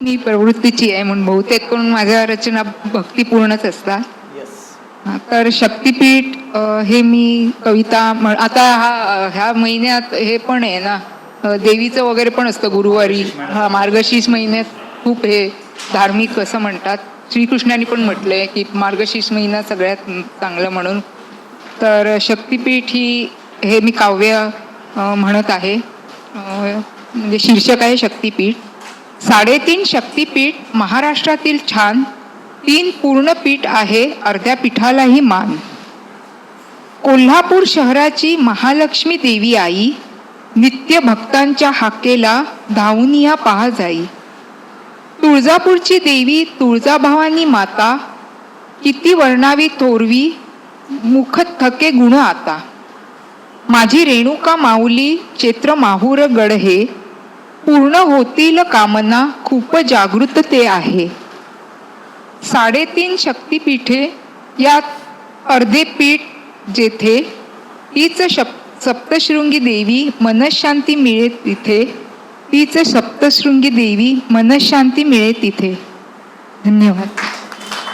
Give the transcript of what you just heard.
मी प्रवृत्तीची आहे म्हणून बहुतेक करून माझ्या रचना भक्तिपूर्णच असतात. तर शक्तिपीठ हे मी कविता आता हा ह्या महिन्यात हे पण आहे ना देवीचं वगैरे पण असतं गुरुवारी. हा मार्गशीर्ष महिन्यात खूप हे धार्मिक असं म्हणतात. श्रीकृष्णाने पण म्हटलंय की मार्गशीर्ष महिना सगळ्यात चांगलं म्हणून. तर शक्तिपीठ ही हे मी काव्य म्हणत आहे. म्हणजे शीर्षक आहे शक्तिपीठ. साडेतीन शक्तिपीठ महाराष्ट्रातील छान तीन पूर्ण पीठ आहे अर्ध्या पीठालाही मान. कोल्हापूर शहराची महालक्ष्मी देवी आई नित्य भक्तांच्या हाकेला धावून या पहा जाई. तुळजापूरची देवी तुळजाभवानी माता किती वर्णावी थोरवी मुख थके गुण आता. माझी रेणुका माऊली क्षेत्र माहूर गड हे पूर्ण होतील कामना खूप जागृत ते आहे. साडेतीन शक्तिपीठे यात अर्धे पीठ जेथे तीच शप सप्तशृंगी देवी मनशांती मिळे तिथे तीच सप्तशृंगी देवी मनशांती मिळे तिथे. धन्यवाद.